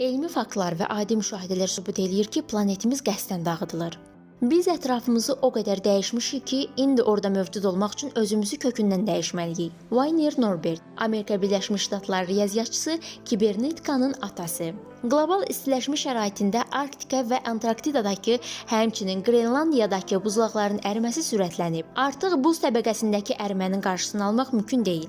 Elmi faktlar və adi müşahidələr sübut eləyir ki, planetimiz qəsdən dağıdılır. Biz ətrafımızı o qədər dəyişmişik ki, indi orada mövcud olmaq üçün özümüzü kökündən dəyişməliyik. Wayner Norbert, Amerika Birləşmiş Ştatları riyaziyyatçısı, kibernetikanın atası. Qlobal istiləşmə şəraitində Arktika və Antarktidadakı, həmçinin Qrenlandiyadakı buzlaqların əriməsi sürətlənib. Artıq buz təbəqəsindəki ərimənin qarşısını almaq mümkün deyil.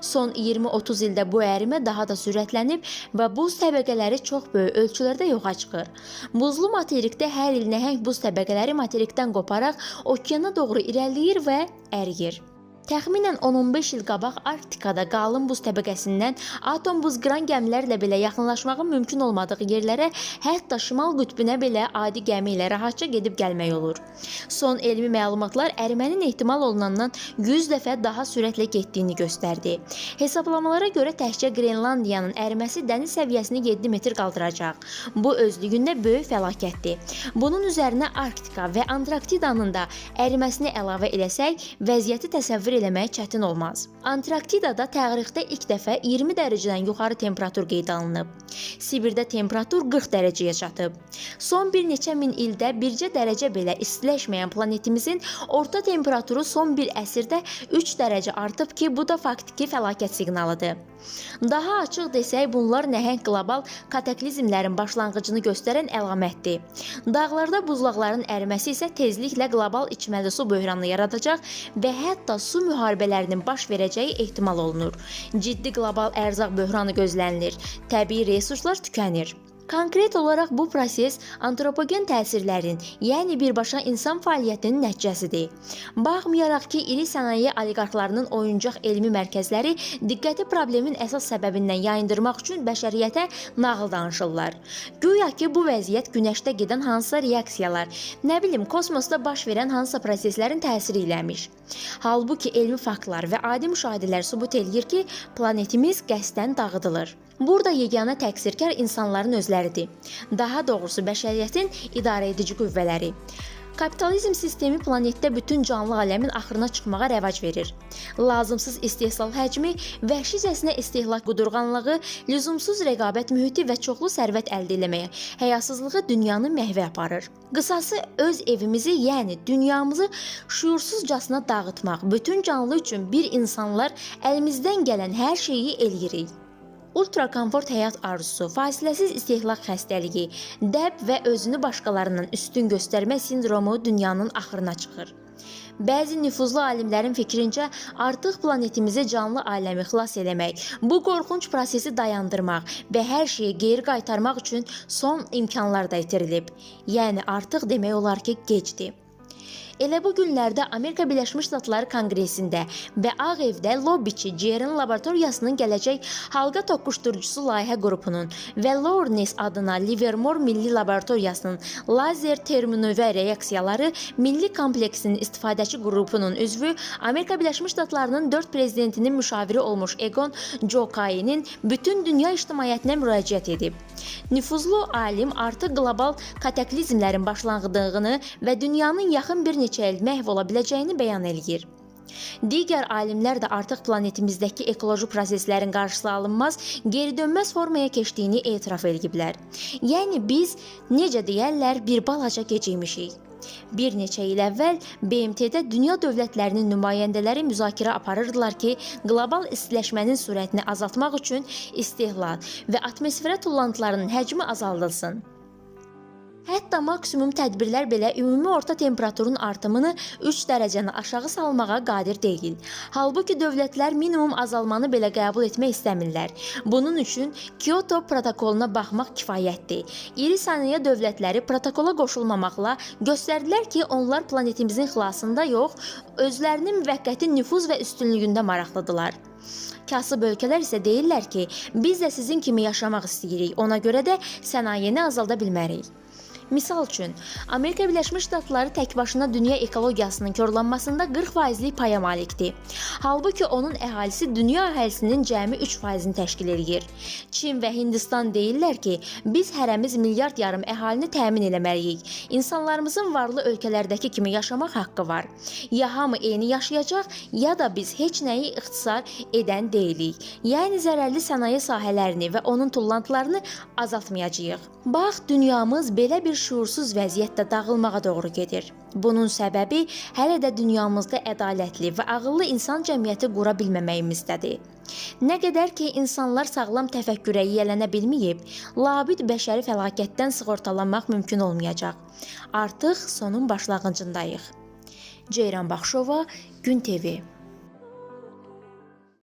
Son 20-30 ildə bu ərimə daha da sürətlənib və buz təbəqələri çox böyük ölçülərdə yoxa çıxır. Buzlu materikdə hər il nəhəng buz təbəqələri materikdən qoparaq okeana doğru irəliləyir və əriyir. Təxminən 10-15 il qabaq Arktikada qalın buz təbəqəsindən atom buz qıran gəmilərlə belə yaxınlaşmağın mümkün olmadığı yerlərə, hətta şimal qütbünə belə adi gəmi ilə rahatca gedib gəlmək olur. Son elmi məlumatlar ərimənin ehtimal olunandan 100 dəfə daha sürətlə getdiyini göstərdi. Hesablamalara görə təkcə Qrenlandiyanın əriməsi dəniz səviyyəsini 7 metr qaldıracaq. Bu özlüyündə böyük fəlakətdir. Bunun üzərinə Arktika və Antarktidanın da əriməsini əlavə eləsək, vəziyyəti təsəvvür eləmək çətin olmaz. Antarktidada tarixdə ilk dəfə 20 dərəcədən yuxarı temperatur qeyd alınıb. Sibirdə temperatur 40 dərəcəyə çatıb. Son bir neçə min ildə bircə dərəcə belə istiləşməyən planetimizin orta temperaturu son bir əsrdə 3 dərəcə artıb ki, bu da faktiki fəlakət siqnalıdır. Daha açıq desək, bunlar nəhəng qlobal kataklizmlərin başlanğıcını göstərən əlamətdir. Dağlarda buzlaqların əriməsi isə tezliklə qlobal içməli su böhranını yaradacaq və hətta su müharibələrinin baş verəcəyi ehtimal olunur. Ciddi qlobal ərzaq böhranı gözlənilir. Təbii resurslar tükənir. Konkret olaraq bu proses antropogen təsirlərin, yəni birbaşa insan fəaliyyətinin nəticəsidir. Baxmayaraq ki, iri sənaye oliqarxlarının oyuncaq elmi mərkəzləri diqqəti problemin əsas səbəbindən yayındırmaq üçün bəşəriyyətə nağıl danışırlar. Güya ki, bu vəziyyət günəşdə gedən hansısa reaksiyalar, nə bilim, kosmosda baş verən hansısa proseslərin təsiri iləmiş. Halbuki elmi faktlar və adi müşahidələr sübut eləyir ki, planetimiz qəsdən dağıdılır. Burada yeganə təqsirkar insanların özləridir. Daha doğrusu bəşəriyyətin idarə edici qüvvələri. Kapitalizm sistemi planetdə bütün canlı aləmin axırına çıxmağa rəvac verir. Lazımsız istehsal həcmi, vəhşicəsinə istehlak qudurğanlığı, lüzumsuz rəqabət mühiti və çoxlu sərvət əldə etməyə, həyasızlığı dünyanı məhvə aparır. Qısası öz evimizi, yəni dünyamızı şuursuzcasına dağıtmaq, bütün canlı üçün bir insanlar əlimizdən gələn hər şeyi eləyirik. Ultra komfort həyat arzusu, fasiləsiz istehlak xəstəliyi, dəb və özünü başqalarından üstün göstərmə sindromu dünyanın axırına çıxır. Bəzi nüfuzlu alimlərin fikrincə artıq planetimizi canlı aləmi xilas eləmək, bu qorxunc prosesi dayandırmaq və hər şeyi geri qaytarmaq üçün son imkanlar da itirilib. Yəni artıq demək olar ki, gecdir. Elə bu günlərdə Amerika Birləşmiş Ştatları Konqresində və Ağ Evdə lobbiçi Cerin laboratoriyasının gələcək halqa toqquşdurucusu layihə qrupunun və Lawrence adına Livermore Milli Laboratoriyasının lazer terminova reaksiyaları milli kompleksinin istifadəçi qrupunun üzvü Amerika Birləşmiş Ştatlarının 4 prezidentinin müşaviri olmuş Egon Jokainin bütün dünya ictimaiyyətinə müraciət edib. Nüfuzlu alim artıq qlobal kataklizmlərin başlanğıdığını və dünyanın yaxın bir neçə il məhv ola biləcəyini bəyan eləyir. Digər alimlər də artıq planetimizdəki ekoloji proseslərin qarşısı alınmaz, geri dönməz formaya keçdiyini etiraf ediblər. Yəni biz necə deyərlər, bir balaca gecikmişik. Bir neçə il əvvəl BMT-də dünya dövlətlərinin nümayəndələri müzakirə aparırdılar ki, qlobal istiləşmənin sürətini azaltmaq üçün istehlak və atmosferə tullantılarının həcmi azaldılsın. Hətta maksimum tədbirlər belə ümumi orta temperaturun artımını 3 dərəcəni aşağı salmağa qadir deyil. Halbuki dövlətlər minimum azalmanı belə qəbul etmək istəmirlər. Bunun üçün Kyoto protokoluna baxmaq kifayətdir. İri sənaye dövlətləri protokola qoşulmamaqla göstərdilər ki, onlar planetimizin xilasında yox, özlərinin müvəqqəti nüfuz və üstünlüyündə maraqlıdırlar. Kasıb ölkələr isə deyirlər ki, biz də sizin kimi yaşamaq istəyirik. Ona görə də sənayeni azalda bilmərik. Misal üçün, Amerika Birləşmiş Ştatları təkbaşına dünya ekologiyasının korlanmasında 40%lik paya malikdir. Halbuki onun əhalisi dünya əhalisinin cəmi 3%-ni təşkil edir. Çin və Hindistan deyirlər ki, biz hərəmiz milyard yarım əhalini təmin etməliyik. İnsanlarımızın varlı ölkələrdəki kimi yaşamaq haqqı var. Ya hamı eyni yaşayacaq, ya da biz heç nəyi ixtisar edən deyilik. Yəni zərərli sənaye sahələrini və onun tullantılarını azaltmayacağıq. Bax, dünyamız belə bir şuursuz vəziyyətdə dağılmağa doğru gedir. Bunun səbəbi hələ də dünyamızda ədalətli və ağıllı insan cəmiyyəti qura bilməməyimizdədir. Nə qədər ki insanlar sağlam təfəkkürə yiyələnə bilməyib, labid bəşəri fəlakətdən sığortalanmaq mümkün olmayacaq. Artıq sonun başlanğıcındayıq. Ceyran Baxşova, Gün TV